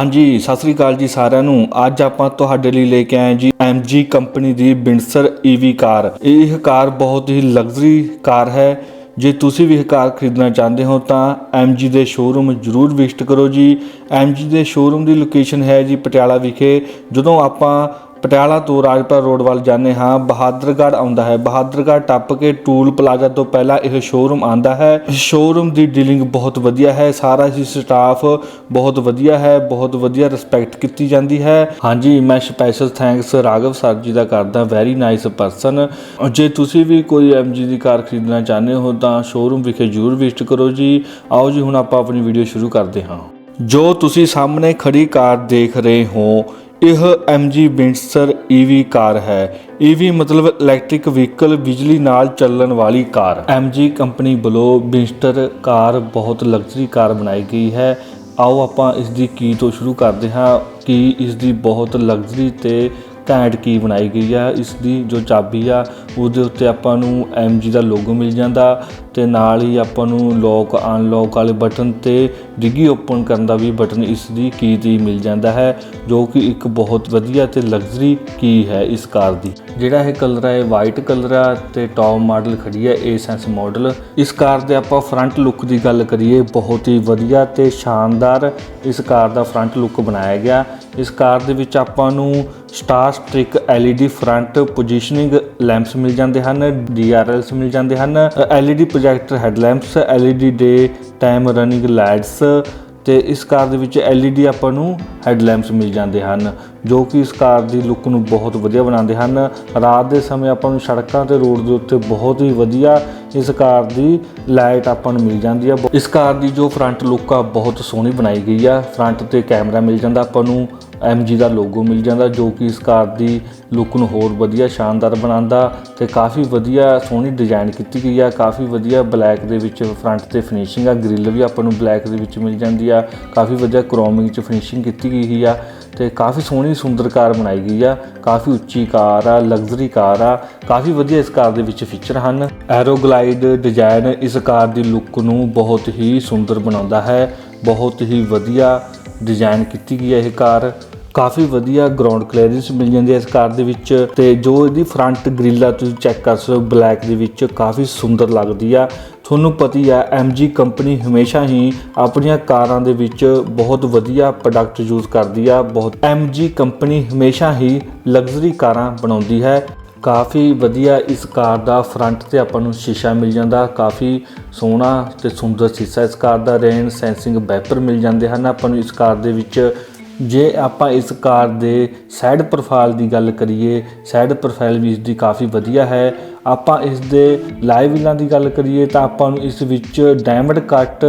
ਹਾਂਜੀ, ਸਤਿ ਸ੍ਰੀ ਅਕਾਲ ਜੀ ਸਾਰਿਆਂ ਨੂੰ। ਅੱਜ ਆਪਾਂ ਤੁਹਾਡੇ ਲਈ ਲੈ ਕੇ ਆਏ ਜੀ MG ਕੰਪਨੀ ਦੀ ਬਿੰਡਸਰ EV ਕਾਰ। ਇਹ ਕਾਰ ਬਹੁਤ ਹੀ ਲਗਜ਼ਰੀ ਕਾਰ ਹੈ। ਜੇ ਤੁਸੀਂ ਵੀ ਇਹ ਕਾਰ ਖਰੀਦਣਾ ਚਾਹੁੰਦੇ ਹੋ ਤਾਂ MG ਦੇ ਸ਼ੋਰੂਮ ਜਰੂਰ ਵਿਜ਼ਿਟ ਕਰੋ ਜੀ। MG ਦੇ ਸ਼ੋਰੂਮ ਦੀ ਲੋਕੇਸ਼ਨ ਹੈ ਜੀ ਪਟਿਆਲਾ ਵਿਖੇ। ਜਦੋਂ ਆਪਾਂ ਪਟਿਆਲਾ ਤੋਂ ਰਾਜਪੁਰਾ ਰੋਡ ਵੱਲ ਜਾਂਦੇ ਹਾਂ, ਬਹਾਦਰਗੜ੍ਹ ਆਉਂਦਾ ਹੈ। ਬਹਾਦਰਗੜ੍ਹ ਟੱਪ ਕੇ ਟੂਲ ਪਲਾਜ਼ਾ ਤੋਂ ਪਹਿਲਾਂ ਇਹ ਸ਼ੋਰੂਮ ਆਉਂਦਾ ਹੈ। ਇਸ ਸ਼ੋਰੂਮ ਦੀ ਡੀਲਿੰਗ ਬਹੁਤ ਵਧੀਆ ਹੈ। ਸਾਰਾ ਹੀ ਸਟਾਫ ਬਹੁਤ ਵਧੀਆ ਹੈ। ਬਹੁਤ ਵਧੀਆ ਰਿਸਪੈਕਟ ਕੀਤੀ ਜਾਂਦੀ ਹੈ। ਹਾਂਜੀ, ਮੈਂ ਸਪੈਸ਼ਲ ਥੈਂਕਸ ਰਾਘਵ ਸਰ ਜੀ ਦਾ ਕਰਦਾ। ਵੈਰੀ ਨਾਈਸ ਪਰਸਨ ਜੇ ਤੁਸੀਂ ਵੀ ਕੋਈ MG ਦੀ ਕਾਰ ਖਰੀਦਣਾ ਚਾਹੁੰਦੇ ਹੋ, ਤਾਂ ਸ਼ੋਰੂਮ ਵਿਖੇ ਜਰੂਰ ਵਿਜ਼ਿਟ ਕਰੋ ਜੀ। ਆਓ ਜੀ, ਹੁਣ ਆਪਾਂ ਆਪਣੀ ਵੀਡੀਓ ਸ਼ੁਰੂ ਕਰਦੇ ਹਾਂ। ਜੋ ਤੁਸੀਂ ਸਾਹਮਣੇ ਖੜੀ ਕਾਰ ਦੇਖ ਰਹੇ ਹੋ ਇਹ MG ਬਿੰਡਸਰ EV ਕਾਰ ਹੈ। EV ਮਤਲਬ ਇਲੈਕਟ੍ਰਿਕ ਵਹੀਕਲ ਬਿਜਲੀ ਨਾਲ ਚੱਲਣ ਵਾਲੀ ਕਾਰ। MG ਕੰਪਨੀ ਵੱਲੋਂ ਬਿੰਡਸਰ ਕਾਰ ਬਹੁਤ ਲਗਜ਼ਰੀ ਕਾਰ ਬਣਾਈ ਗਈ ਹੈ। ਆਓ ਆਪਾਂ ਇਸ ਦੀ ਕੀ ਤੋਂ ਸ਼ੁਰੂ ਕਰਦੇ ਹਾਂ ਕਿ ਇਸ ਦੀ ਬਹੁਤ ਲਗਜ਼ਰੀ ਤੇ ਘੈਂਟ ਕੀ ਬਣਾਈ ਗਈ ਆ ਇਸ ਦੀ ਜੋ ਚਾਬੀ ਆ, ਉਹਦੇ ਉੱਤੇ ਆਪਾਂ ਨੂੰ MG ਦਾ ਲੋਗੋ ਮਿਲ ਜਾਂਦਾ ਤੇ ਨਾਲ ਹੀ ਆਪਾਂ ਨੂੰ ਲੋਕ ਅਨਲੋਕ ਵਾਲੇ ਬਟਨ ਤੇ ਡਿੱਗੀ ਓਪਨ ਕਰਨ ਦਾ ਵੀ ਬਟਨ ਇਸ ਦੀ ਕੀ ਤੇ ਮਿਲ ਜਾਂਦਾ ਹੈ, ਜੋ ਕਿ ਇੱਕ ਬਹੁਤ ਵਧੀਆ ਤੇ ਲਗਜ਼ਰੀ ਕੀ ਹੈ ਇਸ ਕਾਰ ਦੀ। ਜਿਹੜਾ ਇਹ ਕਲਰ ਹੈ ਵਾਈਟ ਕਲਰ ਆ ਤੇ ਟੌਪ ਮਾਡਲ ਖੜੀ ਹੈ ਏ ਸੈਂਸ ਮਾਡਲ ਇਸ ਕਾਰ ਦੇ ਆਪਾਂ ਫਰੰਟ ਲੁੱਕ ਦੀ ਗੱਲ ਕਰੀਏ, ਬਹੁਤ ਹੀ ਵਧੀਆ ਤੇ ਸ਼ਾਨਦਾਰ ਇਸ ਕਾਰ ਦਾ ਫਰੰਟ ਲੁੱਕ ਬਣਾਇਆ ਗਿਆ। ਇਸ ਕਾਰ ਦੇ ਵਿੱਚ ਆਪਾਂ ਨੂੰ star streak LED front positioning lamps ਮਿਲ ਜਾਂਦੇ ਹਨ DRLs ਮਿਲ ਜਾਂਦੇ ਹਨ LED projector headlamps LED day time running lights ਤੇ ਇਸ ਕਾਰ ਦੇ ਵਿੱਚ LED ਆਪਾਂ ਨੂੰ ਹੈਡਲੈਂਪਸ ਮਿਲ ਜਾਂਦੇ ਹਨ, ਜੋ ਕਿ ਇਸ ਕਾਰ ਦੀ ਲੁੱਕ ਨੂੰ ਬਹੁਤ ਵਧੀਆ ਬਣਾਉਂਦੇ ਹਨ। ਰਾਤ ਦੇ ਸਮੇਂ ਆਪਾਂ ਨੂੰ ਸੜਕਾਂ ਤੇ ਰੋਡ ਦੇ ਉੱਤੇ ਬਹੁਤ ਹੀ ਵਧੀਆ ਇਸ ਕਾਰ ਦੀ ਲਾਈਟ ਆਪਾਂ ਨੂੰ ਮਿਲ ਜਾਂਦੀ ਆ। ਇਸ ਕਾਰ ਦੀ ਜੋ ਫਰੰਟ ਲੁੱਕ ਆ, ਬਹੁਤ ਸੋਹਣੀ ਬਣਾਈ ਗਈ ਆ। ਫਰੰਟ ਤੇ ਕੈਮਰਾ ਮਿਲ ਜਾਂਦਾ ਆਪਾਂ ਨੂੰ। MG ਦਾ ਲੋਗੋ ਮਿਲ ਜਾਂਦਾ ਜੋ ਕਿ ਇਸ ਕਾਰ ਦੀ ਲੁੱਕ ਨੂੰ ਹੋਰ ਵਧੀਆ ਸ਼ਾਨਦਾਰ ਬਣਾਉਂਦਾ ਤੇ ਕਾਫੀ ਵਧੀਆ ਸੋਹਣੀ ਡਿਜ਼ਾਈਨ ਕੀਤੀ ਗਈ ਆ, ਕਾਫੀ ਵਧੀਆ ਬਲੈਕ ਦੇ ਵਿੱਚ ਫਰੰਟ ਤੇ ਫਿਨਿਸ਼ਿੰਗ ਆ ਗ੍ਰਿਲ ਵੀ ਆਪਾਂ ਨੂੰ ਬਲੈਕ ਦੇ ਵਿੱਚ ਮਿਲ ਜਾਂਦੀ ਆ, ਕਾਫੀ ਵਧੀਆ ਕ੍ਰੋਮਿੰਗ ਚ ਫਿਨਿਸ਼ਿੰਗ ਕੀਤੀ ਗਈ ਆ ਤੇ ਕਾਫੀ ਸੋਹਣੀ ਸੁੰਦਰ ਕਾਰ ਬਣਾਈ ਗਈ ਆ, ਕਾਫੀ ਉੱਚੀ ਕਾਰ ਆ ਲਗਜ਼ਰੀ ਕਾਰ ਆ, ਕਾਫੀ ਵਧੀਆ ਇਸ ਕਾਰ ਦੇ ਵਿੱਚ ਫੀਚਰ ਹਨ। ਐਰੋਗਲਾਈਡ ਡਿਜ਼ਾਈਨ ਇਸ ਕਾਰ ਦੀ ਲੁੱਕ ਨੂੰ ਬਹੁਤ ਹੀ ਸੁੰਦਰ ਬਣਾਉਂਦਾ ਹੈ, ਬਹੁਤ ਹੀ ਵਧੀਆ ਡਿਜ਼ਾਈਨ ਕੀਤੀ ਗਈ ਹੈ ਇਹ ਕਾਰ। ਕਾਫੀ ਵਧੀਆ ਗਰਾਊਂਡ ਕਲੀਅਰੈਂਸ ਮਿਲ ਜਾਂਦੀ ਹੈ ਇਸ ਕਾਰ ਦੇ ਵਿੱਚ ਤੇ ਜੋ ਇਹਦੀ ਫਰੰਟ ਗ੍ਰਿਲ ਆ ਤੁਸੀਂ ਚੈੱਕ ਕਰ ਸਕਦੇ ਹੋ ਬਲੈਕ ਦੇ ਵਿੱਚ ਕਾਫੀ ਸੁੰਦਰ ਲੱਗਦੀ ਆ। ਤੁਹਾਨੂੰ ਪਤੀ ਹੈ MG ਕੰਪਨੀ ਹਮੇਸ਼ਾ ਹੀ ਆਪਣੀਆਂ ਕਾਰਾਂ ਦੇ ਵਿੱਚ ਬਹੁਤ ਵਧੀਆ ਪ੍ਰੋਡਕਟ ਯੂਜ਼ ਕਰਦੀ ਆ। ਬਹੁਤ MG ਕੰਪਨੀ ਹਮੇਸ਼ਾ ਹੀ ਲਗਜ਼ਰੀ ਕਾਰਾਂ ਬਣਾਉਂਦੀ ਹੈ। ਕਾਫੀ ਵਧੀਆ ਇਸ ਕਾਰ ਦਾ ਫਰੰਟ ਤੇ ਆਪਾਂ ਨੂੰ ਸ਼ੀਸ਼ਾ ਮਿਲ ਜਾਂਦਾ, ਕਾਫੀ ਸੋਹਣਾ ਤੇ ਸੁੰਦਰ ਸ਼ੀਸ਼ਾ ਇਸ ਕਾਰ ਦਾ ਰੇਨ ਸੈਂਸਿੰਗ ਵਾਈਪਰ ਮਿਲ ਜਾਂਦੇ ਹਨ। ਆਪਾਂ ਨੂੰ ਇਸ ਕਾਰ ਦੇ ਵਿੱਚ ਜੇ ਆਪਾਂ ਇਸ ਕਾਰ ਦੇ ਸਾਈਡ ਪ੍ਰੋਫਾਈਲ ਦੀ ਗੱਲ ਕਰੀਏ ਸਾਈਡ ਪ੍ਰੋਫਾਈਲ ਵੀ ਇਸ ਦੀ ਕਾਫੀ ਵਧੀਆ ਹੈ। ਆਪਾਂ ਇਸ ਦੇ ਲਾਈਵ ਵੀਲਾਂ ਦੀ ਗੱਲ ਕਰੀਏ ਤਾਂ ਆਪਾਂ ਨੂੰ ਇਸ ਵਿੱਚ ਡਾਇਮੰਡ ਕੱਟ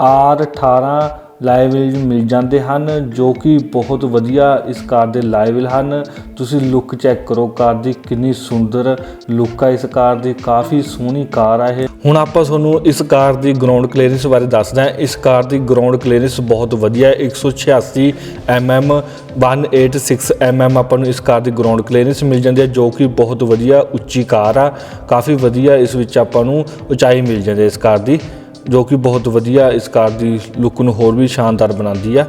R18 ਲਾਈਵ ਮਿਲ ਜਾਂਦੇ ਹਨ, ਜੋ ਕਿ ਬਹੁਤ ਵਧੀਆ ਇਸ ਕਾਰ ਦੇ ਲਾਈਵ ਹਨ। ਤੁਸੀਂ ਲੁੱਕ ਚੈੱਕ ਕਰੋ, ਕਾਰ ਦੀ ਕਿੰਨੀ ਸੁੰਦਰ ਲੁੱਕ ਆ ਇਸ ਕਾਰ ਦੀ, ਕਾਫੀ ਸੋਹਣੀ ਕਾਰ ਆ ਇਹ। ਹੁਣ ਆਪਾਂ ਤੁਹਾਨੂੰ ਇਸ ਕਾਰ ਦੀ ਗਰਾਊਂਡ ਕਲੀਅਰੈਂਸ ਬਾਰੇ ਦੱਸਦਾ ਹਾਂ। ਇਸ ਕਾਰ ਦੀ ਗਰਾਊਂਡ ਕਲੀਅਰੈਂਸ ਬਹੁਤ ਵਧੀਆ ਹੈ 186 mm 186 mm ਆਪਾਂ ਨੂੰ ਇਸ ਕਾਰ ਦੀ ਗਰਾਊਂਡ ਕਲੀਅਰੈਂਸ ਮਿਲ ਜਾਂਦੀ ਹੈ, ਜੋ ਕਿ ਬਹੁਤ ਵਧੀਆ ਉੱਚੀ ਕਾਰ ਆ। ਕਾਫੀ ਵਧੀਆ ਇਸ ਵਿੱਚ ਆਪਾਂ ਨੂੰ ਉਚਾਈ ਮਿਲ ਜਾਂਦੀ ਹੈ ਇਸ ਕਾਰ ਦੀ। ਜੋ ਕਿ ਬਹੁਤ ਵਧੀਆ ਇਸ ਕਾਰ ਦੀ ਲੁੱਕ ਨੂੰ ਹੋਰ ਵੀ ਸ਼ਾਨਦਾਰ ਬਣਾਉਂਦੀ ਆ।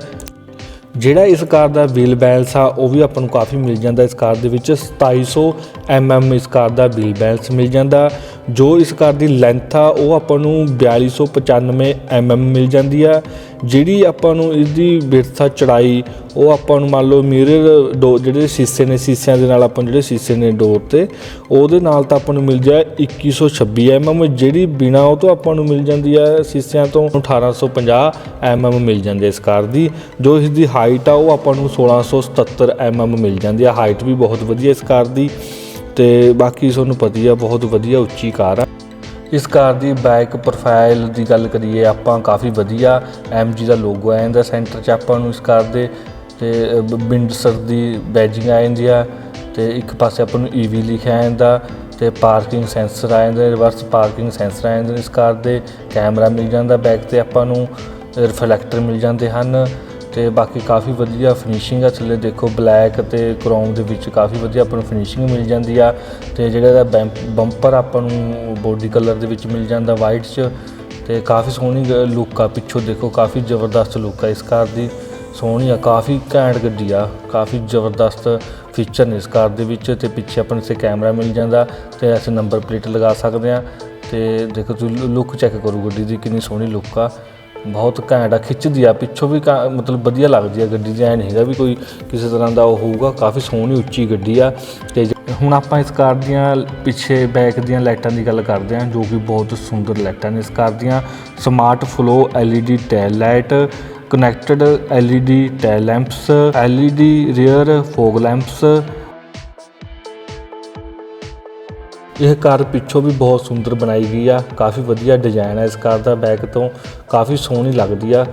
ਜਿਹੜਾ ਇਸ ਕਾਰ ਦਾ ਵੀਲ ਬੈਲੈਂਸ ਆ, ਉਹ ਵੀ ਆਪਾਂ ਨੂੰ ਕਾਫੀ ਮਿਲ ਜਾਂਦਾ। ਇਸ ਕਾਰ ਦੇ ਵਿੱਚ 2700 mm ਇਸ ਕਾਰ ਦਾ ਵੀਲ ਬੈਲੈਂਸ ਮਿਲ ਜਾਂਦਾ। ਜੋ ਇਸ ਕਾਰ ਦੀ ਲੈਂਥ ਆ, ਉਹ ਆਪਾਂ ਨੂੰ 4295 mm ਮਿਲ ਜਾਂਦੀ ਆ। ਜਿਹੜੀ ਆਪਾਂ ਨੂੰ ਇਸ ਦੀ ਵਿਡਥ ਆ, ਚੜਾਈ, ਉਹ ਆਪਾਂ ਨੂੰ ਮੰਨ ਲਓ ਮਿਰਰ ਡੋ ਜਿਹੜੇ ਸ਼ੀਸ਼ੇ ਨੇ, ਸ਼ੀਸ਼ਿਆਂ ਦੇ ਨਾਲ ਆਪਾਂ ਨੂੰ ਜਿਹੜੇ ਸ਼ੀਸ਼ੇ ਨੇ ਡੋਰ ਤੇ, ਉਹਦੇ ਨਾਲ ਤਾਂ ਆਪਾਂ ਨੂੰ ਮਿਲ ਜਾ 2126 mm ਜਿਹੜੀ ਬਿਨਾ ਉਹ ਤੋਂ ਆਪਾਂ ਨੂੰ ਮਿਲ ਜਾਂਦੀ ਆ ਸ਼ੀਸ਼ਿਆਂ ਤੋਂ 1850 mm ਮਿਲ ਜਾਂਦੀ ਹੈ ਇਸ ਕਾਰ ਦੀ। ਜੋ ਇਸ ਦੀ ਹਾਈਟ ਆ, ਉਹ ਆਪਾਂ ਨੂੰ 1677 mm ਮਿਲ ਜਾਂਦੀ ਆ। ਹਾਈਟ ਵੀ ਬਹੁਤ ਵਧੀਆ ਇਸ ਕਾਰ ਦੀ। ਤੇ ਬਾਕੀ ਤੁਹਾਨੂੰ ਪਤਾ ਹੀ ਆ, ਬਹੁਤ ਵਧੀਆ ਉੱਚੀ ਕਾਰ ਆ। ਇਸ ਕਾਰ ਦੀ ਬੈਕ ਪ੍ਰੋਫਾਈਲ ਦੀ ਗੱਲ ਕਰੀਏ, ਆਪਾਂ ਕਾਫੀ ਵਧੀਆ MG ਦਾ ਲੋਗੋ ਆ ਜਾਂਦਾ ਸੈਂਟਰ 'ਚ ਆਪਾਂ ਨੂੰ ਇਸ ਕਾਰ ਦੇ ਤੇ ਬਿੰਡਸਰ ਦੀ ਬੈਜਿੰਗ ਆ ਜਾਂਦੀ ਆ ਤੇ ਇੱਕ ਪਾਸੇ ਆਪਾਂ ਨੂੰ ਈਵੀ ਲਿਖਿਆ ਜਾਂਦਾ ਤੇ ਪਾਰਕਿੰਗ ਸੈਂਸਰ ਆ ਜਾਂਦੇ ਰਿਵਰਸ ਪਾਰਕਿੰਗ ਸੈਂਸਰ ਆ ਜਾਂਦੇ। ਨੇ ਇਸ ਕਾਰ ਦੇ ਕੈਮਰਾ ਮਿਲ ਜਾਂਦਾ ਬੈਕ ਤੇ ਆਪਾਂ ਨੂੰ ਰਿਫਲੈਕਟਰ ਮਿਲ ਜਾਂਦੇ ਹਨ। ਤੇ ਬਾਕੀ ਕਾਫੀ ਵਧੀਆ ਫਿਨਿਸ਼ਿੰਗ ਆ। ਥੱਲੇ ਦੇਖੋ ਬਲੈਕ ਤੇ ਕ੍ਰੋਮ ਦੇ ਵਿੱਚ ਕਾਫੀ ਵਧੀਆ ਆਪਾਂ ਨੂੰ ਫਿਨਿਸ਼ਿੰਗ ਮਿਲ ਜਾਂਦੀ ਆ। ਤੇ ਜਿਹੜਾ ਇਹਦਾ ਬੰਪਰ ਆਪਾਂ ਨੂੰ ਬੋਡੀ ਕਲਰ ਦੇ ਵਿੱਚ ਮਿਲ ਜਾਂਦਾ ਵਾਈਟ 'ਚ। ਤੇ ਕਾਫੀ ਸੋਹਣੀ ਲੁੱਕ ਆ। ਪਿੱਛੋਂ ਦੇਖੋ ਕਾਫੀ ਜ਼ਬਰਦਸਤ ਲੁੱਕ ਆ ਇਸ ਕਾਰ ਦੀ। ਸੋਹਣੀ ਆ, ਕਾਫੀ ਘੈਂਟ ਗੱਡੀ ਆ। ਕਾਫੀ ਜ਼ਬਰਦਸਤ ਫੀਚਰ ਨੇ ਇਸ ਕਾਰ ਦੇ ਵਿੱਚ। ਤੇ ਪਿੱਛੇ ਆਪਾਂ ਨੂੰ ਇਸੇ ਕੈਮਰਾ ਮਿਲ ਜਾਂਦਾ ਤੇ ਅਸੀਂ ਨੰਬਰ ਪਲੇਟ ਲਗਾ ਸਕਦੇ ਆ। ਤੇ ਦੇਖੋ ਤੁਸੀਂ ਲੁੱਕ ਚੈੱਕ ਕਰੋ ਗੱਡੀ ਦੀ ਕਿੰਨੀ ਸੋਹਣੀ ਲੁੱਕ ਆ। ਬਹੁਤ ਘੈਂਟ ਆ, ਖਿੱਚਦੀ ਆ, ਪਿੱਛੋਂ ਵੀ ਕਾ- ਮਤਲਬ ਵਧੀਆ ਲੱਗਦੀ ਆ ਗੱਡੀ ਦੀ ਨਹੀਂ ਹੈਗਾ ਵੀ ਕੋਈ ਕਿਸੇ ਤਰ੍ਹਾਂ ਦਾ ਉਹ ਹੋਊਗਾ, ਕਾਫੀ ਸੋਹਣੀ ਉੱਚੀ ਗੱਡੀ ਆ। ਤੇ ਜ- ਹੁਣ ਆਪਾਂ ਇਸ ਕਾਰ ਦੀਆਂ ਪਿੱਛੇ ਬੈਕ ਦੀਆਂ ਲਾਈਟਾਂ ਦੀ ਗੱਲ ਕਰਦੇ ਹਾਂ, ਜੋ ਕਿ ਬਹੁਤ ਸੁੰਦਰ ਲਾਈਟਾਂ ਨੇ। ਇਸ ਕਾਰ ਦੀਆਂ smart flow LED tail light connected LED tail lamps LED rear fog lamps ਇਹ ਕਾਰ ਪਿੱਛੋਂ ਵੀ ਬਹੁਤ ਸੁੰਦਰ ਬਣਾਈ ਗਈ ਆ। ਕਾਫੀ ਵਧੀਆ ਡਿਜ਼ਾਈਨ ਹੈ ਇਸ ਕਾਰ ਦਾ। ਬੈਕ ਤੋਂ ਕਾਫੀ ਸੋਹਣੀ ਲੱਗਦੀ ਆ।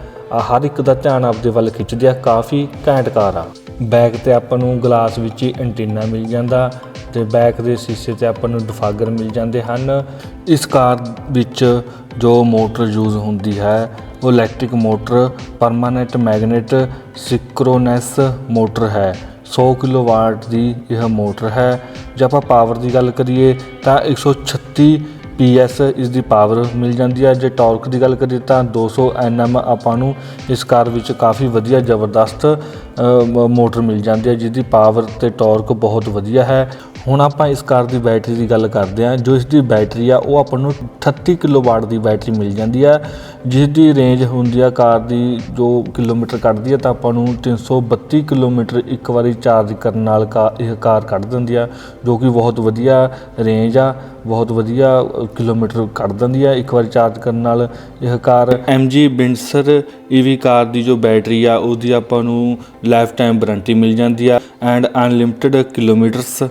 ਹਰ ਇੱਕ ਦਾ ਧਿਆਨ ਆਪਦੇ ਵੱਲ ਖਿੱਚਦੀ ਆ। ਕਾਫੀ ਘੈਂਟ ਕਾਰ ਆ। ਬੈਕ ਤੇ ਆਪਾਂ ਨੂੰ ਗਲਾਸ ਵਿੱਚ ਹੀ ਐਂਟੀਨਾ ਮਿਲ ਜਾਂਦਾ ਤੇ ਬੈਕ ਦੇ ਸ਼ੀਸ਼ੇ ਤੇ ਆਪਾਂ ਨੂੰ ਡਿਫਾਗਰ ਮਿਲ ਜਾਂਦੇ ਹਨ। ਇਸ ਕਾਰ ਵਿੱਚ ਜੋ ਮੋਟਰ ਯੂਜ਼ ਹੁੰਦੀ ਹੈ, ਉਹ electric motor permanent magnet synchronous motor ਹੈ। 100 ਕਿਲੋਵਾਟ ਦੀ ਇਹ ਮੋਟਰ ਹੈ। ਜੇ ਆਪਾਂ ਪਾਵਰ ਦੀ ਗੱਲ ਕਰੀਏ ਤਾਂ 136 PS ਇਸ ਦੀ ਪਾਵਰ ਮਿਲ ਜਾਂਦੀ ਹੈ। ਜੇ ਟਾਰਕ ਦੀ ਗੱਲ ਕਰੀਏ ਤਾਂ 200 Nm ਆਪਾਂ ਨੂੰ ਇਸ ਕਾਰ ਵਿੱਚ ਕਾਫੀ ਵਧੀਆ ਜ਼ਬਰਦਸਤ ਮ- ਮੋਟਰ ਮਿਲ ਜਾਂਦੀ ਹੈ ਜਿਸ ਦੀ ਪਾਵਰ ਤੇ ਟਾਰਕ ਬਹੁਤ ਵਧੀਆ ਹੈ। ਹੁਣ ਆਪਾਂ ਇਸ ਕਾਰ ਦੀ ਬੈਟਰੀ ਦੀ ਗੱਲ ਕਰਦੇ ਹਾਂ। ਜੋ ਇਸ ਦੀ ਬੈਟਰੀ ਆ, ਉਹ ਆਪਾਂ ਨੂੰ 38 ਕਿਲੋਵਾਟ ਦੀ ਬੈਟਰੀ ਮਿਲ ਜਾਂਦੀ ਆ। ਜਿਸ ਦੀ ਰੇਂਜ ਹੁੰਦੀ ਆ ਕਾਰ ਦੀ ਜੋ ਕਿਲੋਮੀਟਰ ਕੱਢਦੀ ਆ, ਤਾਂ ਆਪਾਂ ਨੂੰ 332 ਕਿਲੋਮੀਟਰ ਇੱਕ ਵਾਰੀ ਚਾਰਜ ਕਰਨ ਨਾਲ ਕਾ, ਇਹ ਕਾਰ ਕੱਢ ਦਿੰਦੀ ਆ, ਜੋ ਕਿ ਬਹੁਤ ਵਧੀਆ ਰੇਂਜ ਆ, ਬਹੁਤ ਵਧੀਆ ਕਿਲੋਮੀਟਰ ਕੱਢ ਦਿੰਦੀ ਆ। ਇੱਕ ਵਾਰੀ ਚਾਰਜ ਕਰਨ ਨਾਲ ਇਹ ਕਾਰ MG ਬਿੰਸਰ EV ਕਾਰ ਦੀ ਜੋ ਬੈਟਰੀ ਆ, ਉਹਦੀ ਆਪਾਂ ਨੂੰ ਲਾਈਫ ਟਾਈਮ ਵਾਰੰਟੀ ਮਿਲ ਜਾਂਦੀ ਆ। ਐਂਡ ਅਨਲਿਮਿਟਿਡ ਕਿਲੋਮੀਟਰਸ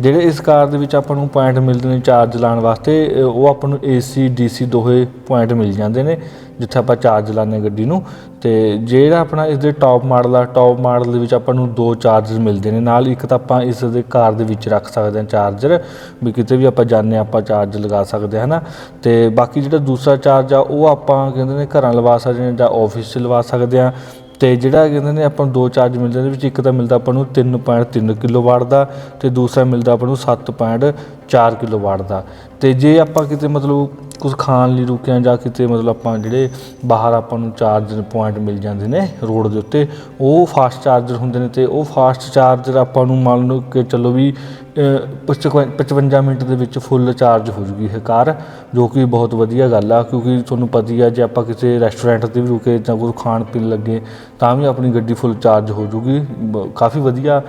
ਜਿਹੜੇ ਇਸ ਕਾਰ ਦੇ ਵਿੱਚ ਆਪਾਂ ਨੂੰ ਪੁਆਇੰਟ ਮਿਲਦੇ ਨੇ ਚਾਰਜ ਲਾਉਣ ਵਾਸਤੇ ਉਹ ਆਪਾਂ ਨੂੰ AC DC ਦੋਹੇ ਪੁਆਇੰਟ ਮਿਲ ਜਾਂਦੇ ਨੇ, ਜਿੱਥੇ ਆਪਾਂ ਚਾਰਜ ਲਾਉਂਦੇ ਗੱਡੀ ਨੂੰ। ਤੇ ਜਿਹੜਾ ਆਪਣਾ ਇਸ ਦੇ ਟੌਪ ਮਾਡਲ ਆ ਟੌਪ ਮਾਡਲ ਦੇ ਵਿੱਚ ਆਪਾਂ ਨੂੰ ਦੋ ਚਾਰਜਰ ਮਿਲਦੇ ਨੇ। ਨਾਲ ਇੱਕ ਤਾਂ ਆਪਾਂ ਇਸ ਦੇ ਕਾਰ ਦੇ ਵਿੱਚ ਰੱਖ ਸਕਦੇ ਹਾਂ ਚਾਰਜਰ ਵੀ ਕਿਤੇ ਵੀ ਆਪਾਂ ਜਾਂਦੇ ਹਾਂ, ਆਪਾਂ ਚਾਰਜ ਲਗਾ ਸਕਦੇ ਹਾਂ, ਹਨਾ? ਤੇ ਬਾਕੀ ਜਿਹੜਾ ਦੂਸਰਾ ਚਾਰਜ ਆ, ਉਹ ਆਪਾਂ ਕਹਿੰਦੇ ਨੇ ਘਰਾਂ ਲਵਾ ਸਕਦੇ ਹਾਂ ਜਾਂ ਆਫਿਸ 'ਚ ਲਵਾ ਸਕਦੇ ਹਾਂ। ਤੇ ਜਿਹੜਾ ਕਹਿੰਦੇ ਨੇ ਆਪਾਂ ਨੂੰ ਦੋ ਚਾਰਜ ਮਿਲਦੇ ਨੇ, ਵਿੱਚ ਇੱਕ ਤਾਂ ਮਿਲਦਾ ਆਪਾਂ ਨੂੰ 3.3 ਕਿਲੋਵਾਟ ਦਾ ਤੇ ਦੂਸਰਾ ਮਿਲਦਾ ਆਪਾਂ ਨੂੰ 7.4 ਕਿਲੋਵਾਟ ਦਾ। ਤੇ ਜੇ ਆਪਾਂ ਕਿਤੇ ਮਤਲਬ ਕੁਝ ਖਾਣ ਲਈ ਰੁਕਿਆ ਜਾਂ ਕਿਤੇ ਮਤਲਬ ਆਪਾਂ ਜਿਹੜੇ ਬਾਹਰ ਆਪਾਂ ਨੂੰ ਚਾਰਜ ਪੁਆਇੰਟ ਮਿਲ ਜਾਂਦੇ ਨੇ ਰੋਡ ਦੇ ਉੱਤੇ, ਉਹ ਫਾਸਟ ਚਾਰਜਰ ਹੁੰਦੇ ਨੇ ਤੇ ਉਹ ਫਾਸਟ ਚਾਰਜਰ ਆਪਾਂ ਨੂੰ ਮੰਨ ਲਓ ਕਿ ਚਲੋ ਵੀ ਅ, ਪਚਵੰ- 55 ਮਿੰਟ ਦੇ ਵਿੱਚ ਫੁੱਲ ਚਾਰਜ ਹੋ ਜੂਗੀ ਇਹ ਕਾਰ ਜੋ ਕਿ ਬਹੁਤ ਵਧੀਆ ਗੱਲ ਆ ਕਿਉਂਕਿ ਤੁਹਾਨੂੰ ਪਤਾ ਹੀ ਆ ਜੇ ਆਪਾਂ ਕਿਸੇ ਰੈਸਟੋਰੈਂਟ ਤੇ ਵੀ ਰੁਕੇ ਜਾਂ ਕੁਝ ਖਾਣ ਪੀਣ ਲੱਗੇ ਤਾਂ ਵੀ ਆਪਣੀ ਗੱਡੀ ਫੁੱਲ ਚਾਰਜ ਹੋ ਜੂਗੀ ਬ- ਕਾਫੀ ਵਧੀਆ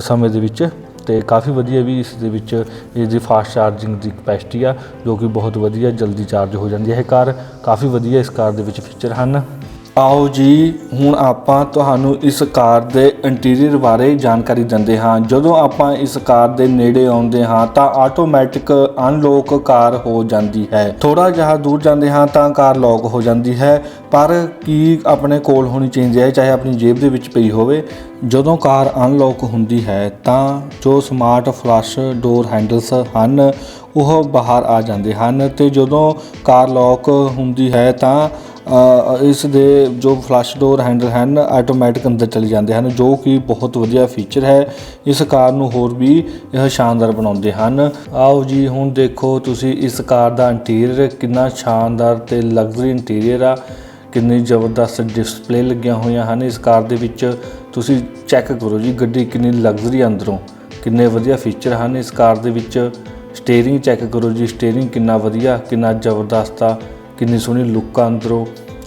ਸਮੇਂ ਦੇ ਵਿੱਚ ਤੇ ਕਾਫੀ ਵਧੀਆ ਵੀ ਇਸ ਦੇ ਵਿੱਚ ਇਸ ਦੀ ਫਾਸਟ ਚਾਰਜਿੰਗ ਦੀ ਕਪੈਸਿਟੀ ਆ ਜੋ ਕਿ ਬਹੁਤ ਵਧੀਆ ਜਲਦੀ ਚਾਰਜ ਹੋ ਜਾਂਦੀ ਹੈ ਇਹ ਕਾਰ ਕਾਫੀ ਵਧੀਆ ਇਸ ਕਾਰ ਦੇ ਵਿੱਚ ਫੀਚਰ ਹਨ। ਆਓ ਜੀ, ਹੁਣ ਆਪਾਂ ਤੁਹਾਨੂੰ ਇਸ ਕਾਰ ਦੇ ਇੰਟੀਰੀਅਰ ਬਾਰੇ ਜਾਣਕਾਰੀ ਦਿੰਦੇ ਹਾਂ। ਜਦੋਂ ਆਪਾਂ ਇਸ ਕਾਰ ਦੇ ਨੇੜੇ ਆਉਂਦੇ ਹਾਂ, ਤਾਂ ਆਟੋਮੈਟਿਕ ਅਨਲੌਕ ਕਾਰ ਹੋ ਜਾਂਦੀ ਹੈ। ਥੋੜਾ ਜਿਹਾ ਦੂਰ ਜਾਂਦੇ ਹਾਂ, ਤਾਂ ਕਾਰ ਲੌਕ ਹੋ ਜਾਂਦੀ ਹੈ। ਪਰ ਕੀ ਆਪਣੇ ਕੋਲ ਹੋਣੀ ਚਾਹੀਦੀ ਹੈ, ਚਾਹੇ ਆਪਣੀ ਜੇਬ ਦੇ ਵਿੱਚ ਪਈ ਹੋਵੇ। ਜਦੋਂ ਕਾਰ ਅਨਲੌਕ ਹੁੰਦੀ ਹੈ, ਤਾਂ ਜੋ ਸਮਾਰਟ ਫਲੱਸ਼ ਡੋਰ ਹੈਂਡਲਸ ਹਨ, ਉਹ ਬਾਹਰ ਆ ਜਾਂਦੇ ਹਨ। ਤੇ ਜਦੋਂ ਕਾਰ ਲੌਕ ਹੁੰਦੀ ਹੈ, ਤਾਂ ਇਸ ਦੇ ਜੋ ਫਲੱਸ਼ ਡੋਰ ਹੈਂਡਲ ਹਨ ਆਟੋਮੈਟਿਕ ਅੰਦਰ ਚਲੇ ਜਾਂਦੇ ਹਨ, ਜੋ ਕਿ ਬਹੁਤ ਵਧੀਆ ਫੀਚਰ ਹੈ। ਇਸ ਕਾਰ ਨੂੰ ਹੋਰ ਵੀ ਇਹ ਸ਼ਾਨਦਾਰ ਬਣਾਉਂਦੇ ਹਨ। ਆਓ ਜੀ, ਹੁਣ ਦੇਖੋ ਤੁਸੀਂ ਇਸ ਕਾਰ ਦਾ ਇੰਟੀਰੀਅਰ ਕਿੰਨਾ ਸ਼ਾਨਦਾਰ ਤੇ ਲਗਜ਼ਰੀ ਇੰਟੀਰੀਅਰ ਆ। ਕਿੰਨੀ ਜ਼ਬਰਦਸਤ ਡਿਸਪਲੇ ਲੱਗੀਆਂ ਹੋਈਆਂ ਹਨ। ਇਸ ਕਾਰ ਦੇ ਵਿੱਚ ਤੁਸੀਂ ਚੈੱਕ ਕਰੋ ਜੀ, ਗੱਡੀ ਕਿੰਨੀ ਲਗਜ਼ਰੀ ਅੰਦਰੋਂ। ਕਿੰਨੇ ਵਧੀਆ ਫੀਚਰ ਹਨ। ਇਸ ਕਾਰ ਦੇ ਵਿੱਚ ਸਟੀਅਰਿੰਗ ਚੈੱਕ ਕਰੋ ਜੀ ਸਟੀਅਰਿੰਗ ਕਿੰਨਾ ਵਧੀਆ, ਕਿੰਨਾ ਜ਼ਬਰਦਸਤ ਆ। ਕਿੰਨੀ ਸੋਹਣੀ ਲੁੱਕ ਆ ਅੰਦਰੋਂ।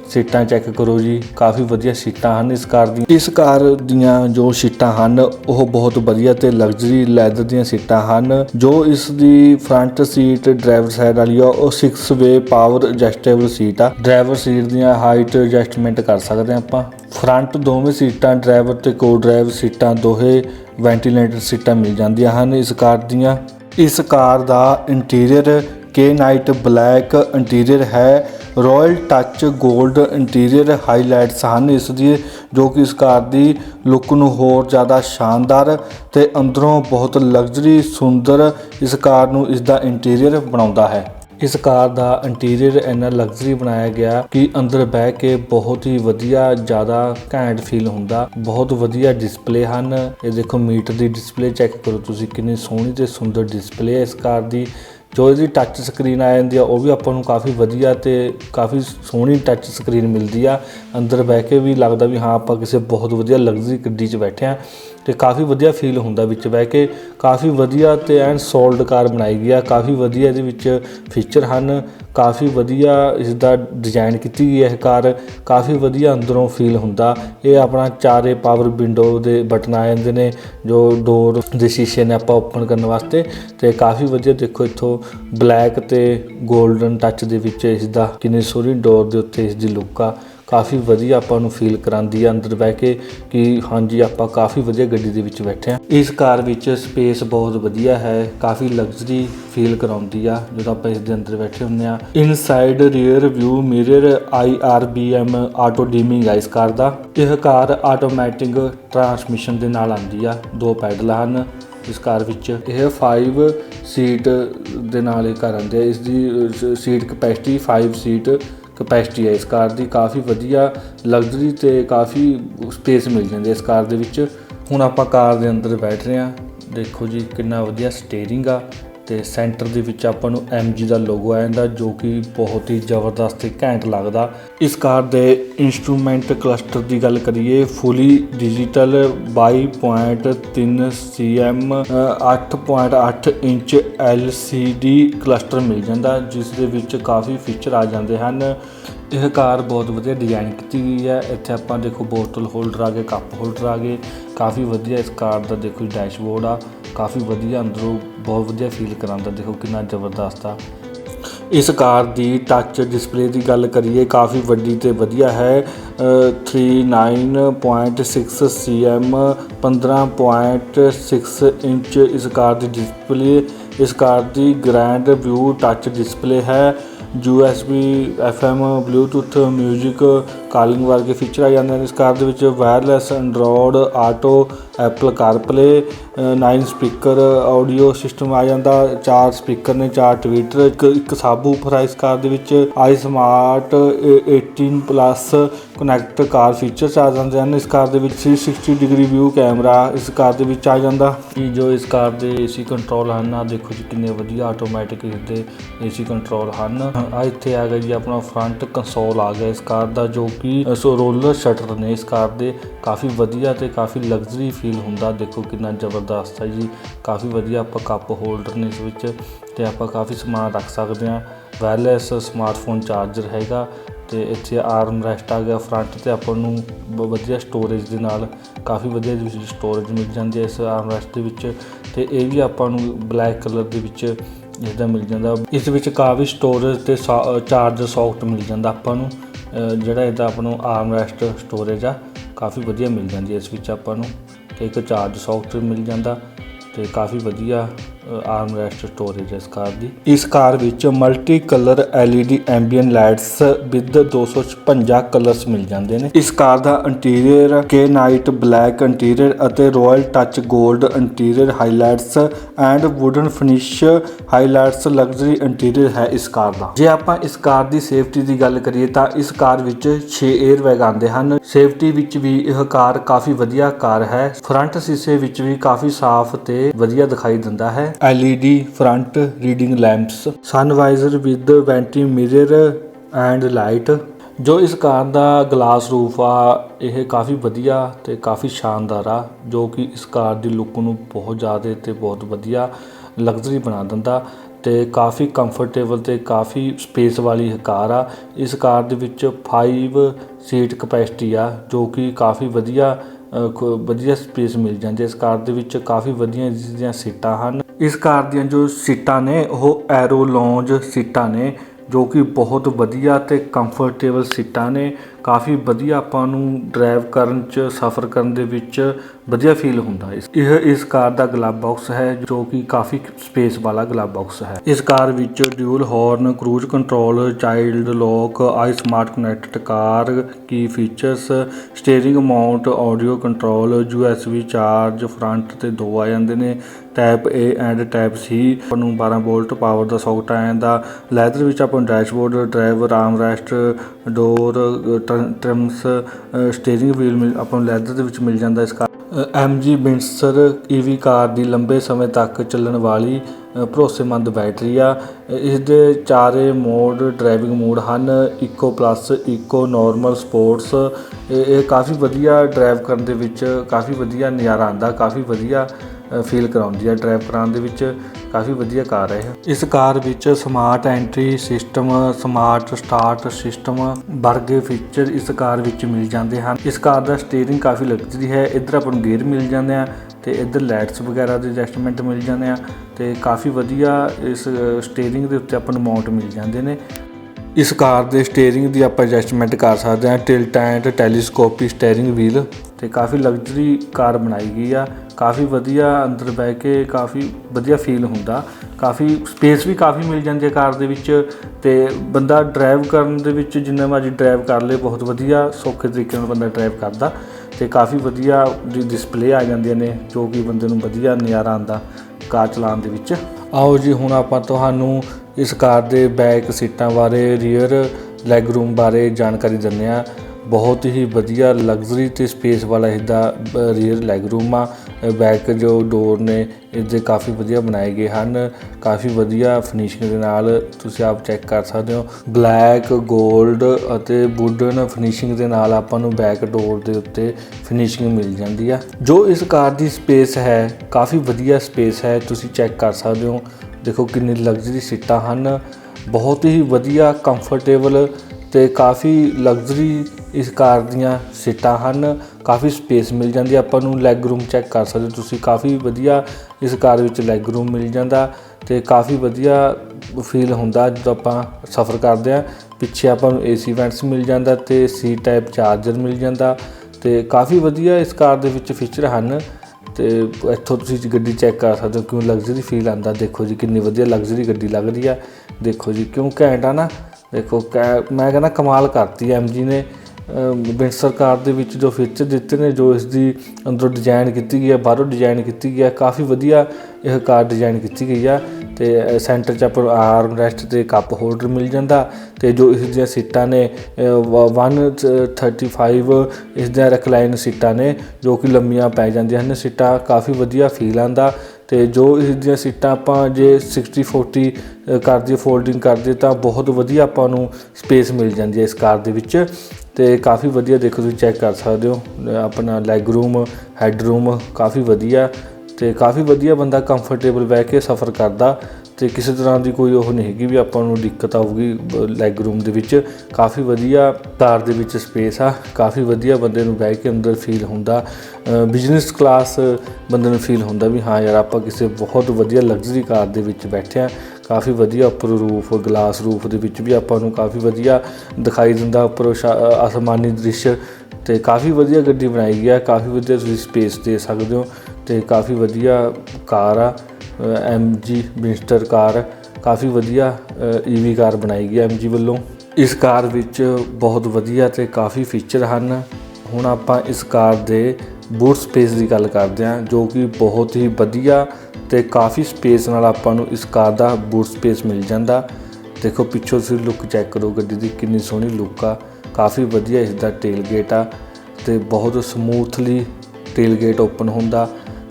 ਸੀਟਾਂ ਚੈੱਕ ਕਰੋ ਜੀ, ਕਾਫੀ ਵਧੀਆ ਸੀਟਾਂ ਹਨ ਇਸ ਕਾਰ ਦੀ ਇਸ ਕਾਰ ਦੀਆਂ ਜੋ ਸੀਟਾਂ ਹਨ, ਉਹ ਬਹੁਤ ਵਧੀਆ ਤੇ ਲਗਜ਼ਰੀ ਲੈਦਰ ਦੀਆਂ ਸੀਟਾਂ ਹਨ। ਜੋ ਇਸ ਦੀ ਫਰੰਟ ਸੀਟ ਡਰਾਈਵਰ ਸਾਈਡ ਵਾਲੀ ਆ, ਉਹ 6 ਵੇ ਪਾਵਰ ਐਡਜਸਟੇਬਲ ਸੀਟ ਆ। ਡਰਾਈਵਰ ਸੀਟ ਦੀਆਂ ਹਾਈਟ ਐਡਜਸਟਮੈਂਟ ਕਰ ਸਕਦੇ ਹਾਂ ਆਪਾਂ। ਫਰੰਟ ਦੋਵੇਂ ਸੀਟਾਂ ਡਰਾਈਵਰ ਤੇ ਕੋ ਡਰਾਈਵਰ ਸੀਟਾਂ, ਦੋਹੇ ਵੈਂਟੀਲੇਟਰ ਸੀਟਾਂ ਮਿਲ ਜਾਂਦੀਆਂ ਹਨ ਇਸ ਕਾਰ ਦੀਆਂ। ਇਸ ਕਾਰ ਦਾ ਇੰਟੀਰੀਅਰ ਕੇ ਨਾਈਟ ਬਲੈਕ ਇੰਟੀਰੀਅਰ ਹੈ। ਰਾਇਲ ਟੱਚ 골ਡ ਇੰਟੀਰੀਅਰ ਹਾਈਲਾਈਟਸ ਹਨ। ਇਸ ਦੀ, ਜੋ ਕਿ ਇਸ ਕਾਰ ਦੀ ਲੁੱਕ ਨੂੰ ਹੋਰ ਜ਼ਿਆਦਾ ਸ਼ਾਨਦਾਰ ਤੇ ਅੰਦਰੋਂ ਬਹੁਤ ਲਗਜ਼ਰੀ, ਸੁੰਦਰ ਇਸ ਕਾਰ ਨੂੰ ਇਸ ਦਾ ਇੰਟੀਰੀਅਰ ਬਣਾਉਂਦਾ ਹੈ। ਇਸ ਕਾਰ ਦਾ ਇੰਟੀਰੀਅਰ ਇੰਨਾ ਲਗਜ਼ਰੀ ਬਣਾਇਆ ਗਿਆ ਕਿ ਅੰਦਰ ਬਹਿ ਕੇ ਬਹੁਤ ਹੀ ਵਧੀਆ, ਜ਼ਿਆਦਾ ਘੈਂਟ ਫੀਲ ਹੁੰਦਾ। ਬਹੁਤ ਵਧੀਆ ਡਿਸਪਲੇ ਹਨ। ਇਹ ਦੇਖੋ ਮੀਟਰ ਦੀ ਡਿਸਪਲੇ ਚੈੱਕ ਕਰੋ ਤੁਸੀਂ, ਕਿੰਨੀ ਸੋਹਣੀ ਤੇ ਸੁੰਦਰ ਡਿਸਪਲੇ ਹੈ ਇਸ ਕਾਰ ਦੀ। ਜੋ ਇਹਦੀ ਟੱਚ ਸਕਰੀਨ ਆ ਜਾਂਦੀ ਆ, ਉਹ ਵੀ ਆਪਾਂ ਨੂੰ ਕਾਫੀ ਵਧੀਆ ਤੇ ਕਾਫੀ ਸੋਹਣੀ ਟੱਚ ਸਕਰੀਨ ਮਿਲਦੀ ਆ। ਅੰਦਰ ਬਹਿ ਕੇ ਵੀ ਲੱਗਦਾ ਵੀ ਹਾਂ, ਆਪਾਂ ਕਿਸੇ ਬਹੁਤ ਵਧੀਆ ਲਗਜ਼ਰੀ ਗੱਡੀ 'ਚ ਬੈਠੇ ਆ। ਤੇ ਕਾਫੀ ਵਧੀਆ ਫੀਲ ਹੁੰਦਾ ਵਿੱਚ ਬਹਿ ਕੇ। ਕਾਫੀ ਵਧੀਆ ਤੇ ਐਨ ਸੋਲਡ ਕਾਰ ਬਣਾਈ ਗਈ ਆ। ਕਾਫੀ ਵਧੀਆ ਇਹਦੇ ਵਿੱਚ ਫੀਚਰ ਹਨ। ਕਾਫੀ ਵਧੀਆ ਇਸ ਦਾ ਡਿਜ਼ਾਈਨ ਕੀਤੀ ਗਈ ਹੈ ਕਾਰ। ਕਾਫੀ ਵਧੀਆ ਅੰਦਰੋਂ ਫੀਲ ਹੁੰਦਾ। ਇਹ ਆਪਣਾ ਚਾਰੇ ਪਾਵਰ ਵਿੰਡੋ ਦੇ ਬਟਨ ਆ ਜਾਂਦੇ ਨੇ, ਜੋ ਡੋਰ ਦੇ ਸ਼ੀਸ਼ੇ ਨੇ ਆਪਾਂ ਓਪਨ ਕਰਨ ਵਾਸਤੇ। ਤੇ ਕਾਫੀ ਵਧੀਆ ਦੇਖੋ ਇੱਥੋਂ ਬਲੈਕ ਤੇ 골ਡਨ ਟੱਚ ਦੇ ਵਿੱਚ ਇਸ ਦਾ ਕਿੰਨੀ ਸੋਹਣੀ ਡੋਰ ਦੇ ਉੱਤੇ ਇਸ ਦੀ ਲੁੱਕ ਆ। ਕਾਫੀ ਵਧੀਆ ਆਪਾਂ ਨੂੰ ਫੀਲ ਕਰਾਉਂਦੀ ਆ ਅੰਦਰ ਬਹਿ ਕੇ ਕਿ ਹਾਂਜੀ, ਆਪਾਂ ਕਾਫੀ ਵਧੀਆ ਗੱਡੀ ਦੇ ਵਿੱਚ ਬੈਠੇ ਆ ਇਸ ਕਾਰ ਵਿੱਚ ਸਪੇਸ ਬਹੁਤ ਵਧੀਆ ਹੈ, ਕਾਫੀ ਲਗਜ਼ਰੀ ਫੀਲ ਕਰਾਉਂਦੀ ਆ, ਜਦੋਂ ਆਪਾਂ ਇਸ ਦੇ ਅੰਦਰ ਬੈਠੇ ਹੁੰਦੇ ਆ inside rear view mirror IRBM auto dimming ਆ ਇਸ ਕਾਰ ਦਾ। ਇਹ ਕਾਰ ਆਟੋਮੈਟਿਕ ਟਰਾਂਸਮਿਸ਼ਨ ਦੇ ਨਾਲ ਆਉਂਦੀ ਆ, ਦੋ ਪੈਡਲ ਹਨ ਇਸ ਕਾਰ ਵਿੱਚ। ਇਹ 5 ਸੀਟ ਦੇ ਨਾਲ ਇਹ ਕਾਰ ਆਉਂਦੀ ਆ, ਇਸ ਦੀ ਸੀਟ ਕਪੈਸਿਟੀ 5 ਸੀਟ ਕਪੈਸਿਟੀ ਹੈ ਇਸ ਕਾਰ ਦੀ, ਕਾਫੀ ਵਧੀਆ ਲਗਜ਼ਰੀ ਤੇ ਕਾਫੀ ਸਪੇਸ ਮਿਲ ਜਾਂਦੀ ਹੈ ਇਸ ਕਾਰ ਦੇ ਵਿੱਚ। ਹੁਣ ਆਪਾਂ ਕਾਰ ਦੇ ਅੰਦਰ ਬੈਠ ਰਹੇ ਹਾਂ। ਦੇਖੋ ਜੀ, ਕਿੰਨਾ ਵਧੀਆ ਸਟੀਅਰਿੰਗ ਆ। ਤੇ ਸੈਂਟਰ ਦੇ ਵਿੱਚ ਆਪਾਂ ਨੂੰ MG ਦਾ ਲੋਗੋ ਆ ਜਾਂਦਾ, ਜੋ ਕਿ ਬਹੁਤ ਹੀ ਜ਼ਬਰਦਸਤ ਤੇ ਘੈਂਟ ਲੱਗਦਾ। ਇਸ ਕਾਰ ਦੇ ਇਨਸਟਰੂਮੈਂਟ ਕਲਸਟਰ ਦੀ ਗੱਲ ਕਰੀਏ fully digital 22.3 cm 8.8 inch LCD cluster ਮਿਲ ਜਾਂਦਾ, ਜਿਸ ਦੇ ਵਿੱਚ ਕਾਫੀ ਫੀਚਰ ਆ ਜਾਂਦੇ ਹਨ। ਇਹ ਕਾਰ ਬਹੁਤ ਵਧੀਆ ਡਿਜ਼ਾਈਨ ਕੀਤੀ ਗਈ ਹੈ। ਇੱਥੇ ਆਪਾਂ ਦੇਖੋ ਬੋਤਲ ਹੋਲਡਰ ਆ ਗਏ ਕੱਪ ਹੋਲਡਰ ਆ ਗਏ। ਕਾਫੀ ਵਧੀਆ ਇਸ ਕਾਰ ਦਾ ਦੇਖੋ ਡੈਸ਼ਬੋਰਡ ਆ। ਕਾਫੀ ਵਧੀਆ ਅੰਦਰੋਂ ਬਹੁਤ ਵਧੀਆ ਫੀਲ ਕਰਾਉਂਦਾ ਦੇਖੋ ਕਿੰਨਾ ਜ਼ਬਰਦਸਤ ਆ। ਇਸ ਕਾਰ ਦੀ ਟੱਚ ਡਿਸਪਲੇ ਦੀ ਗੱਲ ਕਰੀਏ ਕਾਫੀ ਵੱਡੀ ਤੇ ਵਧੀਆ ਹੈ। ਅ, 39.6 cm 15.6 ਇੰਚ ਇਸ ਕਾਰ ਦੀ ਡਿਸਪਲੇ ਇਸ ਕਾਰ ਦੀ ਗ੍ਰੈਂਡ ਵਿਊ ਟੱਚ ਡਿਸਪਲੇ ਹੈ। U S B F M Bluetooth music calling ਵਰਗੇ ਫੀਚਰ ਆ ਜਾਂਦੇ ਨੇ। ਇਸ ਕਾਰ ਦੇ ਵਿੱਚ wireless Android auto Apple CarPlay 9 speaker audio system ਆ ਜਾਂਦਾ। ਚਾਰ ਸਪੀਕਰ ਨੇ, ਚਾਰ ਟਵੀਟਰ ਇੱਕ ਇੱਕ ਸਾਬੂਫਰ ਆ ਇਸ ਕਾਰ ਦੇ ਵਿੱਚ। I smart 18 plus connect car features ਆ ਜਾਂਦੇ ਹਨ। ਇਸ ਕਾਰ ਦੇ ਵਿੱਚ 360 ਡਿਗਰੀ ਵਿਊ ਕੈਮਰਾ ਇਸ ਕਾਰ ਦੇ ਵਿੱਚ ਆ ਜਾਂਦਾ। ਕਿ ਜੋ ਇਸ ਕਾਰ ਦੇ ਏਸੀ ਕੰਟਰੋਲ ਹਨ ਆ ਦੇਖੋ ਜੀ ਕਿੰਨੇ ਵਧੀਆ ਆਟੋਮੈਟਿਕ ਇਸ ਦੇ ਏਸੀ ਕੰਟਰੋਲ ਹਨ। ਆ ਇੱਥੇ ਆ ਗਿਆ ਜੀ, ਆਪਣਾ ਫਰੰਟ ਕੰਸੋਲ ਆ ਗਿਆ ਇਸ ਕਾਰ ਦਾ, ਜੋ ਕਿ ਸੋ ਰੋਲਰ ਸ਼ਟਰ ਨੇ ਇਸ ਕਾਰ ਦੇ ਕਾਫੀ ਵਧੀਆ ਤੇ ਕਾਫੀ ਲਗਜ਼ਰੀ ਫੀਲ ਹੁੰਦਾ। ਦੇਖੋ ਕਿੰਨਾ ਜ਼ਬਰਦਸਤ ਹੈ ਜੀ। ਕਾਫੀ ਵਧੀਆ ਆਪਾਂ ਕੱਪ ਹੋਲਡਰ ਨੇ ਇਸ ਵਿੱਚ ਤੇ ਆਪਾਂ ਕਾਫੀ ਸਮਾਨ ਰੱਖ ਸਕਦੇ ਹਾਂ। ਵਾਇਰਲੈਸ ਸਮਾਰਟਫੋਨ ਚਾਰਜਰ ਹੈਗਾ ਤੇ ਇੱਥੇ ਆਰਮ ਰੈਸਟ ਆ ਗਿਆ ਫਰੰਟ ਤੇ ਆਪਾਂ ਨੂੰ ਵਧੀਆ ਸਟੋਰੇਜ ਦੇ ਨਾਲ ਕਾਫੀ ਵਧੀਆ ਸਟੋਰੇਜ ਮਿਲ ਜਾਂਦੀ ਹੈ ਇਸ ਆਰਮ ਰੈਸਟ ਦੇ ਵਿੱਚ ਤੇ ਇਹ ਵੀ ਆਪਾਂ ਨੂੰ ਬਲੈਕ ਕਲਰ ਦੇ ਵਿੱਚ ਇਸਦਾ ਮਿਲ ਜਾਂਦਾ। ਇਸ ਵਿੱਚ ਕਾਫੀ ਸਟੋਰੇਜ ਤੇ ਚਾਰਜਰ ਸੌਕਟ ਮਿਲ ਜਾਂਦਾ ਆਪਾਂ ਨੂੰ। ਜਿਹੜਾ ਇਹਦਾ ਆਪਾਂ ਨੂੰ ਆਰਮ ਰੈਸਟ ਸਟੋਰੇਜ ਆ, ਕਾਫੀ ਵਧੀਆ ਮਿਲ ਜਾਂਦੀ ਹੈ। ਇਸ ਵਿੱਚ ਆਪਾਂ ਨੂੰ ਤੇ ਇੱਕ ਚਾਰਜ ਸੌਕਟ ਮਿਲ ਜਾਂਦਾ ਤੇ ਕਾਫੀ ਵਧੀਆ ਆਰਮ ਰੈਸਟ ਸਟੋਰੇਜ ਹੈ ਇਸ ਕਾਰ ਦੀ। ਇਸ ਕਾਰ ਵਿੱਚ multi colour LED ambient lights with 256 colours ਮਿਲ ਜਾਂਦੇ ਨੇ। ਇਸ ਕਾਰ ਦਾ ਇੰਟੀਰੀਅਰ ਕੇ ਨਾਈਟ ਬਲੈਕ ਇੰਟੀਰੀਅਰ ਅਤੇ ਰਾਇਲ ਟੱਚ 골ਡ interior highlights and wooden finish highlights luxury interior ਹੈ ਇਸ ਕਾਰ ਦਾ। ਜੇ ਆਪਾਂ ਇਸ ਕਾਰ ਦੀ ਸੇਫਟੀ ਦੀ ਗੱਲ ਕਰੀਏ ਤਾਂ ਇਸ ਕਾਰ ਵਿੱਚ 6 에ਅਰ ਬੈਗ ਆਉਂਦੇ ਹਨ। ਸੇਫਟੀ ਵਿੱਚ ਵੀ ਇਹ ਕਾਰ ਕਾਫੀ ਵਧੀਆ ਕਾਰ ਹੈ। ਫਰੰਟ ਸ਼ੀਸ਼ੇ ਵਿੱਚ ਵੀ ਕਾਫੀ ਸਾਫ਼ ਤੇ ਵਧੀਆ ਦਿਖਾਈ ਦਿੰਦਾ ਹੈ। LED front reading lamps, sun visor with vanity mirror and light, ਜੋ ਇਸ ਕਾਰ ਦਾ ਗਲਾਸ ਰੂਫ ਆ, ਇਹ ਕਾਫੀ ਵਧੀਆ ਤੇ ਕਾਫੀ ਸ਼ਾਨਦਾਰ ਆ, ਜੋ ਕਿ ਇਸ ਕਾਰ ਦੀ ਲੁੱਕ ਨੂੰ ਬਹੁਤ ਜ਼ਿਆਦਾ ਤੇ ਬਹੁਤ ਵਧੀਆ ਲਗਜ਼ਰੀ ਬਣਾ ਦਿੰਦਾ ਤੇ ਕਾਫੀ ਕੰਫਰਟੇਬਲ ਤੇ ਕਾਫੀ ਸਪੇਸ ਵਾਲੀ ਇਹ ਕਾਰ ਆ। ਇਸ ਕਾਰ ਦੇ ਵਿੱਚ 5 ਸੀਟ ਕਪੈਸਿਟੀ ਆ, ਜੋ ਕਿ ਕਾਫੀ ਵਧੀਆ ਵਧੀਆ ਸਪੇਸ ਮਿਲ ਜਾਂਦੀ ਹੈ। ਇਸ ਕਾਰ ਦੇ ਵਿੱਚ ਕਾਫੀ ਵਧੀਆ ਇਸ ਦੀਆਂ ਸੀਟਾਂ ਹਨ। ਇਸ ਕਾਰ ਦੀਆਂ ਜੋ ਸੀਟਾਂ ਨੇ, ਉਹ ਐਰੋ ਲੌਂਜ ਸੀਟਾਂ ਨੇ, ਜੋ ਕਿ ਬਹੁਤ ਵਧੀਆ ਤੇ ਕੰਫਰਟੇਬਲ ਸੀਟਾਂ ਨੇ। ਕਾਫੀ ਵਧੀਆ ਆਪਾਂ ਨੂੰ ਡਰਾਈਵ ਕਰਨ ਚ, ਸਫ਼ਰ ਕਰਨ ਦੇ ਵਿੱਚ ਵਧੀਆ ਫੀਲ ਹੁੰਦਾ ਹੈ। ਇਹ, ਇਸ ਕਾਰ ਦਾ ਗਲੱਬ ਬਾਕਸ ਹੈ, ਜੋ ਕਿ ਕਾਫੀ ਸਪੇਸ ਵਾਲਾ ਗਲਵ ਬਾਕਸ ਹੈ। ਇਸ ਕਾਰ ਵਿੱਚ dual horn cruise control child lock I smart connected car key features steering mount audio control USB charge front ਤੇ ਦੋ ਆ ਜਾਂਦੇ ਨੇ। Type A and type C ਆਪਾਂ ਨੂੰ 12 ਵੋਲਟ ਪਾਵਰ ਦਾ ਸੌਕਟ ਆ ਜਾਂਦਾ। ਲੈਦਰ ਵਿੱਚ ਆਪਾਂ ਨੂੰ dashboard driver arm rest door trims steering wheel ਮਿਲ, ਆਪਾਂ ਨੂੰ ਲੈਦਰ ਦੇ ਵਿੱਚ ਮਿਲ ਜਾਂਦਾ ਇਸ ਕਾਰ MG ਬਿੰਸਰ ਈਵੀ ਕਾਰ ਦੀ ਲੰਬੇ ਸਮੇਂ ਤੱਕ ਚੱਲਣ ਵਾਲੀ ਭਰੋਸੇਮੰਦ ਬੈਟਰੀ ਆ। ਇਸ ਦੇ ਚਾਰੇ ਮੋਡ ਡਰਾਈਵਿੰਗ ਮੋਡ ਹਨ ਇਕੋ ਪਲੱਸ ਇਕੋ ਨਾਰਮਲ ਸਪੋਰਟਸ ਇਹ ਇਹ ਕਾਫੀ ਵਧੀਆ ਡਰਾਈਵ ਕਰਨ ਦੇ ਵਿੱਚ ਕਾਫੀ ਵਧੀਆ ਨਜ਼ਾਰਾ ਆਉਂਦਾ, ਕਾਫੀ ਵਧੀਆ ਫੀਲ ਕਰਾਉਂਦੀ ਹੈ ਡਰਾਈਵ ਕਰਾਉਣ ਦੇ ਵਿੱਚ ਕਾਫੀ ਵਧੀਆ ਕਾਰ ਹੈ ਇਸ ਕਾਰ ਵਿੱਚ smart entry system smart start system ਵਰਗੇ ਫੀਚਰ ਇਸ ਕਾਰ ਵਿੱਚ ਮਿਲ ਜਾਂਦੇ ਹਨ। ਇਸ ਕਾਰ ਦਾ ਸਟੀਅਰਿੰਗ ਕਾਫੀ ਲਗਜ਼ਰੀ ਹੈ। ਇੱਧਰ ਆਪਾਂ ਨੂੰ ਗੇਅਰ ਮਿਲ ਜਾਂਦੇ ਆ ਤੇ ਇੱਧਰ ਲਾਈਟਸ ਵਗੈਰਾ ਦੇ ਐਡਜਸਟਮੈਂਟ ਮਿਲ ਜਾਂਦੇ ਆ ਤੇ ਕਾਫੀ ਵਧੀਆ ਇਸ ਸਟੀਅਰਿੰਗ ਦੇ ਉੱਤੇ ਆਪਾਂ ਨੂੰ ਮਾਊਂਟ ਮਿਲ ਜਾਂਦੇ ਨੇ। ਇਸ ਕਾਰ ਦੇ ਸਟੀਅਰਿੰਗ ਦੀ ਆਪਾਂ ਐਡਜਸਟਮੈਂਟ ਕਰ ਸਕਦੇ ਹਾਂ tilt and telescopic steering wheel ਤੇ ਕਾਫੀ ਲਗਜ਼ਰੀ ਕਾਰ ਬਣਾਈ ਗਈ ਆ। ਕਾਫੀ ਵਧੀਆ ਅੰਦਰ ਬਹਿ ਕੇ ਕਾਫੀ ਵਧੀਆ ਫੀਲ ਹੁੰਦਾ। ਕਾਫੀ ਸਪੇਸ ਵੀ ਕਾਫੀ ਮਿਲ ਜਾਂਦੀ ਹੈ ਕਾਰ ਦੇ ਵਿੱਚ ਤੇ ਬੰਦਾ ਡਰਾਈਵ ਕਰਨ ਦੇ ਵਿੱਚ ਜਿੰਨਾ ਮਰਜ਼ੀ ਡਰਾਈਵ ਕਰ ਲੇ, ਬਹੁਤ ਵਧੀਆ ਸੌਖੇ ਤਰੀਕੇ ਨਾਲ ਬੰਦਾ ਡਰਾਈਵ ਕਰਦਾ। ਤੇ ਕਾਫੀ ਵਧੀਆ ਦੀ ਡਿਸਪਲੇ ਆ ਜਾਂਦੀਆਂ ਨੇ, ਜੋ ਕਿ ਬੰਦੇ ਨੂੰ ਵਧੀਆ ਨਜ਼ਾਰਾ ਆਉਂਦਾ ਕਾਰ ਚਲਾਉਣ ਦੇ ਵਿੱਚ। ਆਓ ਜੀ, ਹੁਣ ਆਪਾਂ ਤੁਹਾਨੂੰ ਇਸ ਕਾਰ ਦੇ ਬੈਕ ਸੀਟਾਂ ਬਾਰੇ ਰੀਅਰ ਲੈਗ ਰੂਮ ਬਾਰੇ ਜਾਣਕਾਰੀ ਦਿੰਦੇ ਆ ਬਹੁਤ ਹੀ ਵਧੀਆ ਲਗਜ਼ਰੀ ਤੇ ਸਪੇਸ ਵਾਲਾ ਇਹਦਾ ਰੀਅਰ ਲੈਗ ਰੂਮ ਆ। ਬੈਕ ਜੋ ਡੋਰ ਨੇ, ਇਹਦੇ ਕਾਫੀ ਵਧੀਆ ਬਣਾਏ ਗਏ ਹਨ। ਕਾਫੀ ਵਧੀਆ ਫਿਨਿਸ਼ਿੰਗ ਦੇ ਨਾਲ ਤੁਸੀਂ ਆਪ ਚੈੱਕ ਕਰ ਸਕਦੇ ਹੋ। ਬਲੈਕ 골ਡ ਅਤੇ ਵੁਡਨ ਫਿਨਿਸ਼ਿੰਗ ਦੇ ਨਾਲ ਆਪਾਂ ਨੂੰ ਬੈਕ ਡੋਰ ਦੇ ਉੱਤੇ ਫਿਨਿਸ਼ਿੰਗ ਮਿਲ ਜਾਂਦੀ ਆ। ਜੋ ਇਸ ਕਾਰ ਦੀ ਸਪੇਸ ਹੈ, ਕਾਫੀ ਵਧੀਆ ਸਪੇਸ ਹੈ, ਤੁਸੀਂ ਚੈੱਕ ਕਰ ਸਕਦੇ ਹੋ। ਦੇਖੋ ਕਿੰਨੀ ਲਗਜ਼ਰੀ ਸੀਟਾਂ ਹਨ। ਬਹੁਤ ਹੀ ਵਧੀਆ ਕੰਫਰਟੇਬਲ ਤੇ ਕਾਫੀ ਲਗਜ਼ਰੀ ਇਸ ਕਾਰ ਦੀਆਂ ਸੀਟਾਂ ਹਨ। ਕਾਫੀ ਸਪੇਸ ਮਿਲ ਜਾਂਦੀ ਹੈ। ਆਪਾਂ ਨੂੰ ਲੈਗ ਰੂਮ ਚੈੱਕ ਕਰ ਸਕਦੇ ਹੋ ਤੁਸੀਂ। ਕਾਫੀ ਵਧੀਆ ਇਸ ਕਾਰ ਵਿੱਚ ਲੈਗ ਰੂਮ ਮਿਲ ਜਾਂਦਾ ਤੇ ਕਾਫੀ ਵਧੀਆ ਫੀਲ ਹੁੰਦਾ ਜਦੋਂ ਆਪਾਂ ਸਫ਼ਰ ਕਰਦੇ ਆ ਪਿੱਛੇ ਆਪਾਂ ਨੂੰ ਏਸੀ ਵੈਂਟਸ ਮਿਲ ਜਾਂਦਾ ਤੇ ਸੀ ਟਾਈਪ ਚਾਰਜਰ ਮਿਲ ਜਾਂਦਾ ਤੇ ਕਾਫੀ ਵਧੀਆ ਇਸ ਕਾਰ ਦੇ ਵਿੱਚ ਫੀਚਰ ਹਨ। ਤੇ ਇੱਥੋਂ ਤੁਸੀਂ ਗੱਡੀ ਚੈੱਕ ਕਰ ਸਕਦੇ ਹੋ ਕਿਉਂ ਲਗਜ਼ਰੀ ਫੀਲ ਆਂਦਾ ਦੇਖੋ ਜੀ ਕਿੰਨੀ ਵਧੀਆ ਲਗਜ਼ਰੀ ਗੱਡੀ ਲੱਗ ਰਹੀ ਆ। ਦੇਖੋ ਜੀ ਕਿਉਂ ਘੈਂਟ ਆ ਨਾ। ਦੇਖੋ ਕੈ- ਮੈਂ ਕਹਿੰਦਾ ਕਮਾਲ ਕਰਤੀ ਐਮਜੀ ਨੇ। ਬਿੰਸਰ ਕਾਰ ਦੇ ਵਿੱਚ ਜੋ ਫੀਚਰ ਦਿੱਤੇ ਨੇ ਜੋ ਇਸ ਦੀ ਅੰਦਰੋਂ ਡਿਜ਼ਾਈਨ ਕੀਤੀ ਗਈ ਹੈ ਬਾਹਰੋਂ ਡਿਜ਼ਾਈਨ ਕੀਤੀ ਗਈ ਹੈ ਕਾਫੀ ਵਧੀਆ ਇਹ ਕਾਰ ਡਿਜ਼ਾਈਨ ਕੀਤੀ ਗਈ ਆ ਤੇ ਸੈਂਟਰ 'ਚ ਆਪਾਂ ਆਰਮ ਰੈਸਟ ਤੇ ਕੱਪ ਹੋਲਡਰ ਮਿਲ ਜਾਂਦਾ ਤੇ ਜੋ ਇਸ ਦੀਆਂ ਸੀਟਾਂ ਨੇ ਅਹ, 135 ਇਸ ਦੀਆਂ ਰੈਕਲਾਈਨ ਸੀਟਾਂ ਨੇ ਜੋ ਕਿ ਲੰਮੀਆਂ ਪੈ ਜਾਂਦੀਆਂ ਹਨ ਸੀਟਾਂ ਕਾਫੀ ਵਧੀਆ ਫੀਲ ਆਂਦਾ ਤੇ ਜੋ ਇਸ ਦੀਆਂ ਸੀਟਾਂ ਆਪਾਂ ਜੇ 60 40 ਕਰਦੇ ਫੋਲਡਿੰਗ ਕਰਦੇ ਤਾਂ ਬਹੁਤ ਵਧੀਆ ਆਪਾਂ ਨੂੰ ਸਪੇਸ ਮਿਲ ਜਾਂਦੀ ਹੈ ਇਸ ਕਾਰ ਦੇ ਵਿੱਚ। ਤੇ ਕਾਫੀ ਵਧੀਆ ਦੇਖੋ ਤੁਸੀਂ ਚੈੱਕ ਕਰ ਸਕਦੇ ਹੋ। ਆਪਣਾ ਲੈਗ ਰੂਮ ਹੈੱਡ ਰੂਮ ਕਾਫੀ ਵਧੀਆ ਤੇ ਕਾਫੀ ਵਧੀਆ ਬੰਦਾ ਕੰਫਰਟੇਬਲ ਬਹਿ ਕੇ ਸਫ਼ਰ ਕਰਦਾ ਤੇ ਕਿਸੇ ਤਰ੍ਹਾਂ ਦੀ ਕੋਈ ਉਹ ਨਹੀਂ ਹੈਗੀ ਵੀ ਆਪਾਂ ਨੂੰ ਦਿੱਕਤ ਆਊਗੀ ਲੈਗ ਰੂਮ ਦੇ ਵਿੱਚ। ਕਾਫੀ ਵਧੀਆ ਕਾਰ ਦੇ ਵਿੱਚ ਸਪੇਸ ਆ, ਕਾਫੀ ਵਧੀਆ ਬੰਦੇ ਨੂੰ ਬਹਿ ਕੇ ਅੰਦਰ ਫੀਲ ਹੁੰਦਾ। ਬਿਜ਼ਨਸ ਕਲਾਸ ਬੰਦੇ ਨੂੰ ਫੀਲ ਹੁੰਦਾ ਵੀ ਹਾਂ ਯਾਰ ਆਪਾਂ ਕਿਸੇ ਬਹੁਤ ਵਧੀਆ ਲਗਜ਼ਰੀ ਕਾਰ ਦੇ ਵਿੱਚ ਬੈਠੇ ਆ ਕਾਫੀ ਵਧੀਆ ਉੱਪਰ ਰੂਫ ਗਲਾਸ ਰੂਫ ਦੇ ਵਿੱਚ ਵੀ ਆਪਾਂ ਨੂੰ ਕਾਫੀ ਵਧੀਆ ਦਿਖਾਈ ਦਿੰਦਾ ਉੱਪਰੋਂ ਸ਼ਾ- ਅ, ਆਸਮਾਨੀ ਦ੍ਰਿਸ਼ ਤੇ ਕਾਫੀ ਵਧੀਆ ਗੱਡੀ ਬਣਾਈ ਗਈ ਹੈ ਕਾਫੀ ਵਧੀਆ ਤੁਸੀਂ ਸਪੇਸ ਦੇ ਸਕਦੇ ਹੋ ਤੇ ਕਾਫੀ ਵਧੀਆ ਕਾਰ ਆ ਐਮਜੀ ਬਿੰਸਟਰ ਕਾਰ ਕਾਫੀ ਵਧੀਆ ਈਵੀ ਕਾਰ ਬਣਾਈ ਗਈ ਐਮਜੀ ਵੱਲੋਂ। ਇਸ ਕਾਰ ਵਿੱਚ ਬਹੁਤ ਵਧੀਆ ਤੇ ਕਾਫੀ ਫੀਚਰ ਹਨ। ਹੁਣ ਆਪਾਂ ਇਸ ਕਾਰ ਦੇ ਬੂਟ ਸਪੇਸ ਦੀ ਗੱਲ ਕਰਦੇ ਹਾਂ ਜੋ ਕਿ ਬਹੁਤ ਹੀ ਵਧੀਆ ਤੇ ਕਾਫੀ ਸਪੇਸ ਨਾਲ ਆਪਾਂ ਨੂੰ ਇਸ ਕਾਰ ਦਾ ਬੂਟ ਸਪੇਸ ਮਿਲ ਜਾਂਦਾ। ਦੇਖੋ, ਪਿੱਛੋਂ ਤੁਸੀਂ ਲੁੱਕ ਚੈੱਕ ਕਰੋ, ਗੱਡੀ ਦੀ ਕਿੰਨੀ ਸੋਹਣੀ ਲੁੱਕ ਆ। ਕਾਫੀ ਵਧੀਆ ਇਸ ਦਾ ਟੇਲ ਗੇਟ ਆ ਤੇ ਬਹੁਤ ਸਮੂਥਲੀ ਟੇਲ ਗੇਟ ਓਪਨ ਹੁੰਦਾ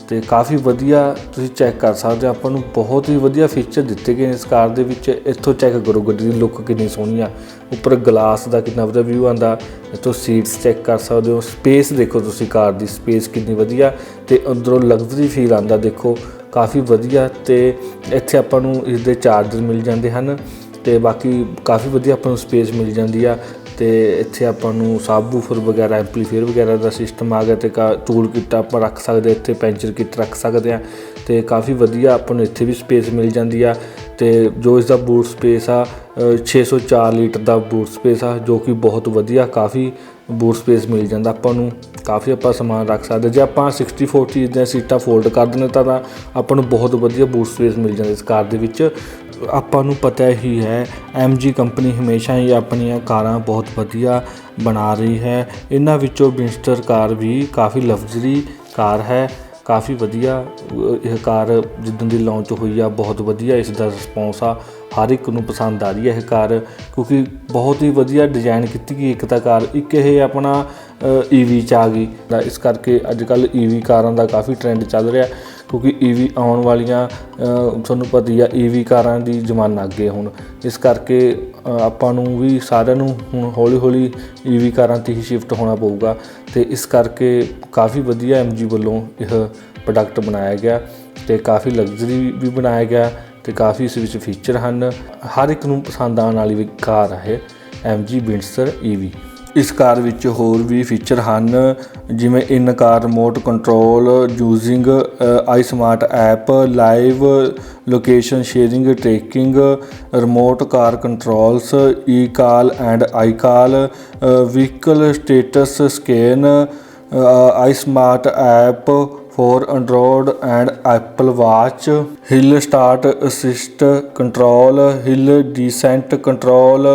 ਤੇ ਕਾਫੀ ਵਧੀਆ ਤੁਸੀਂ ਚੈੱਕ ਕਰ ਸਕਦੇ ਹੋ। ਆਪਾਂ ਨੂੰ ਬਹੁਤ ਹੀ ਵਧੀਆ ਫੀਚਰ ਦਿੱਤੇ ਗਏ ਇਸ ਕਾਰ ਦੇ ਵਿੱਚ। ਇੱਥੋਂ ਚੈੱਕ ਕਰੋ ਗੱਡੀ ਦੀ ਲੁੱਕ ਕਿੰਨੀ ਸੋਹਣੀ ਆ। ਉੱਪਰ ਗਲਾਸ ਦਾ ਕਿੰਨਾ ਵਧੀਆ ਵਿਊ ਆਂਦਾ ਇੱਥੋਂ ਸੀਟਸ ਚੈੱਕ ਕਰ ਸਕਦੇ ਹੋ। ਸਪੇਸ ਦੇਖੋ ਤੁਸੀਂ ਕਾਰ ਦੀ ਸਪੇਸ ਕਿੰਨੀ ਵਧੀਆ ਤੇ ਅੰਦਰੋਂ ਲਗਜ਼ਰੀ ਫੀਲ ਆਂਦਾ ਦੇਖੋ ਕਾਫੀ ਵਧੀਆ ਤੇ ਇੱਥੇ ਆਪਾਂ ਨੂੰ ਇਸ ਦੇ ਚਾਰਜਰ ਮਿਲ ਜਾਂਦੇ ਹਨ ਤੇ ਬਾਕੀ ਕਾਫੀ ਵਧੀਆ ਆਪਾਂ ਨੂੰ ਸਪੇਸ ਮਿਲ ਜਾਂਦੀ ਆ ਤੇ ਇੱਥੇ ਆਪਾਂ ਨੂੰ ਸਾਬਵੂਫਰ ਵਗੈਰਾ ਐਂਪਲੀਫਾਇਰ ਵਗੈਰਾ ਦਾ ਸਿਸਟਮ ਆ ਗਿਆ ਤੇ ਟੂਲ ਕਿੱਟ ਆਪਾਂ ਰੱਖ ਸਕਦੇ ਇੱਥੇ ਪੈਂਚਰ ਕਿੱਟ ਰੱਖ ਸਕਦੇ ਆ ਤੇ ਕਾਫੀ ਵਧੀਆ ਆਪਾਂ ਨੂੰ ਇੱਥੇ ਵੀ ਸਪੇਸ ਮਿਲ ਜਾਂਦੀ ਆ ਤੇ ਜੋ ਇਸ ਦਾ ਬੂਟ ਸਪੇਸ ਆ ਅ, 604 ਲੀਟਰ ਦਾ ਬੂਟ ਸਪੇਸ ਆ ਜੋ ਕਿ ਬਹੁਤ ਵਧੀਆ ਕਾਫੀ ਬੂਟ ਸਪੇਸ ਮਿਲ ਜਾਂਦਾ ਆਪਾਂ ਨੂੰ, ਕਾਫੀ ਆਪਾਂ ਸਮਾਨ ਰੱਖ ਸਕਦੇ। ਜੇ ਆਪਾਂ 60 40 ਦੀਆਂ ਸੀਟਾਂ ਫੋਲਡ ਕਰ ਦਿੰਦੇ ਤਾਂ ਤਾਂ ਆਪਾਂ ਨੂੰ ਬਹੁਤ ਵਧੀਆ ਬੂਟ ਸਪੇਸ ਮਿਲ ਜਾਂਦਾ ਇਸ ਕਾਰ ਦੇ ਵਿੱਚ। ਆਪਾਂ ਨੂੰ ਪਤਾ ਹੀ ਹੈ MG ਕੰਪਨੀ ਹਮੇਸ਼ਾ ਹੀ ਆਪਣੀਆਂ ਕਾਰਾਂ ਬਹੁਤ ਵਧੀਆ ਬਣਾ ਰਹੀ ਹੈ। ਇਹਨਾਂ ਵਿੱਚੋਂ ਬਿੰਸਟਰ ਕਾਰ ਵੀ ਕਾਫੀ ਲਗਜ਼ਰੀ ਕਾਰ ਹੈ, ਕਾਫੀ ਵਧੀਆ ਇਹ ਕਾਰ ਜਿੱਦਣ ਦੀ ਲਾਂਚ ਹੋਈ ਆ, ਬਹੁਤ ਵਧੀਆ, ਇਸ ਦਾ ਰਿਸਪੌਂਸ ਆ। ਹਰ ਇੱਕ ਨੂੰ ਪਸੰਦ ਆ ਰਹੀ ਹੈ ਇਹ ਕਾਰ, ਕਿਉਂਕਿ ਬਹੁਤ ਹੀ ਵਧੀਆ ਡਿਜ਼ਾਈਨ ਕੀਤੀ ਗਈ ਇੱਕ ਤਾਂ ਕਾਰ, ਇੱਕ ਇਹ ਆਪਣਾ ਈਵੀ ਚ ਆ ਗਈ। ਤਾਂ ਇਸ ਕਰਕੇ ਅੱਜ ਕੱਲ ਈਵੀ ਕਾਰਾਂ ਦਾ ਕਾਫੀ ਟ੍ਰੈਂਡ ਚੱਲ ਰਿਹਾ, ਕਿਉਂਕਿ ਈਵੀ ਆਉਣ ਵਾਲੀਆਂ ਤੁਹਾਨੂੰ ਪਤਾ ਹੀ ਆ ਈਵੀ ਕਾਰਾਂ ਦੀ ਜ਼ਮਾਨਾ ਅੱਗੇ ਹੁਣ। ਇਸ ਕਰਕੇ ਆਪਾਂ ਨੂੰ ਵੀ ਸਾਰਿਆਂ ਨੂੰ ਹੁਣ ਹੌਲੀ ਹੌਲੀ ਈਵੀ ਕਾਰਾਂ ਤੇ ਹੀ ਸ਼ਿਫਟ ਹੋਣਾ ਪਊਗਾ। ਤੇ ਇਸ ਕਰਕੇ ਕਾਫੀ ਵਧੀਆ ਐਮਜੀ ਵੱਲੋਂ ਇਹ ਪ੍ਰੋਡਕਟ ਬਣਾਇਆ ਗਿਆ ਤੇ ਕਾਫੀ ਲਗਜ਼ਰੀ ਵੀ ਬਣਾਇਆ ਗਿਆ। ਤੇ ਕਾਫੀ ਇਸ ਵਿੱਚ ਫੀਚਰ ਹਨ। ਹਰ ਇੱਕ ਨੂੰ ਪਸੰਦ ਆਉਣ ਵਾਲੀ ਵੀ ਕਾਰ ਹੈ MG ਬਿੰਡਸਰ EV ਇਸ ਕਾਰ ਵਿੱਚ ਹੋਰ ਵੀ ਫੀਚਰ ਹਨ, ਜਿਵੇਂ in car remote control using i smart app live location sharing tracking remote car controls e call and i call vehicle status scan i smart app for Android and Apple watch hill start assist control hill descent control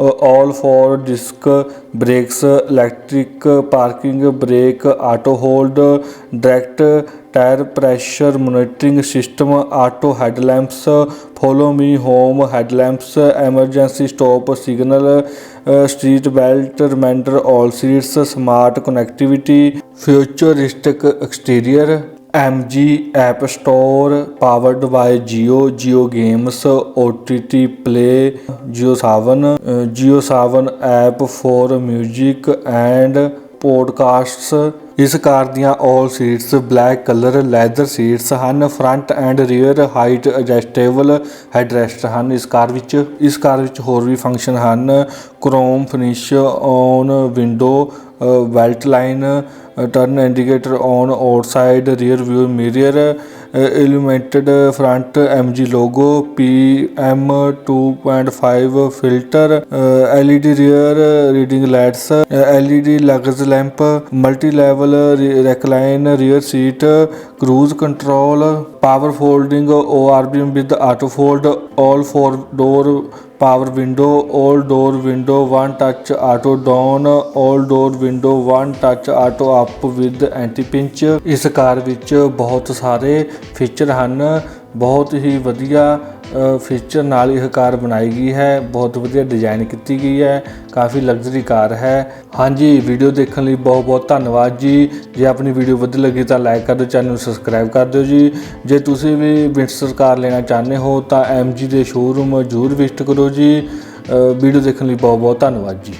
all four disc brakes electric parking brake auto hold direct tyre pressure monitoring system auto headlamps follow me home headlamps emergency stop signal seat belt reminder all seats smart connectivity futuristic exterior MG app store powered by Jio Jio Games OTT Play Jio7 Jio7 app for 뮤직 and podcasts ਇਸ car ਦੀਆਂ 올 seats black colour leather seats ਹਨ front and rear height adjustable headrest ਹਨ ਇਸ car ਵਿੱਚ ਇਸ car ਵਿੱਚ ਹੋਰ ਵੀ ਫੰਕਸ਼ਨ ਹਨ chrome finish on window belt line turn indicator on outside rear view mirror illuminated front MG logo PM 2.5 filter LED rear reading lights LED luggage lamp multi level recline rear seat cruise control power folding ORVM with auto fold all four door power window 올 door window one touch auto down 올 door window one touch auto up with anti pinch ਇਸ car ਵਿੱਚ ਬਹੁਤ ਸਾਰੇ feature ਹਨ ਬਹੁਤ ਹੀ ਵਧੀਆ feature ਨਾਲ ਇਹ ਕਾਰ ਬਣਾਈ ਗਈ ਹੈ। ਬਹੁਤ ਵਧੀਆ ਡਿਜ਼ਾਈਨ ਕੀਤੀ ਗਈ ਹੈ। ਕਾਫੀ ਲਗਜ਼ਰੀ ਕਾਰ ਹੈ। ਹਾਂਜੀ ਵੀਡੀਓ ਦੇਖਣ ਲਈ ਬਹੁਤ ਬਹੁਤ ਧੰਨਵਾਦ ਜੀ। ਜੇ ਆਪਣੀ ਵੀਡੀਓ ਵਧੀਆ ਲੱਗੀ ਤਾਂ ਲਾਈਕ ਕਰ ਦਿਓ ਚੈਨਲ ਨੂੰ ਸਬਸਕ੍ਰਾਈਬ ਕਰ ਦਿਓ ਜੀ। ਜੇ ਤੁਸੀਂ ਵੀ ਵਿੰਟਸਰ ਕਾਰ ਲੈਣਾ ਚਾਹੁੰਦੇ ਹੋ ਤਾਂ MG ਦੇ ਸ਼ੋਰੂਮ ਜ਼ਰੂਰ ਵਿਜ਼ਿਟ ਕਰੋ ਜੀ। ਵੀਡੀਓ ਦੇਖਣ ਲਈ ਬਹੁਤ ਬਹੁਤ ਧੰਨਵਾਦ ਜੀ।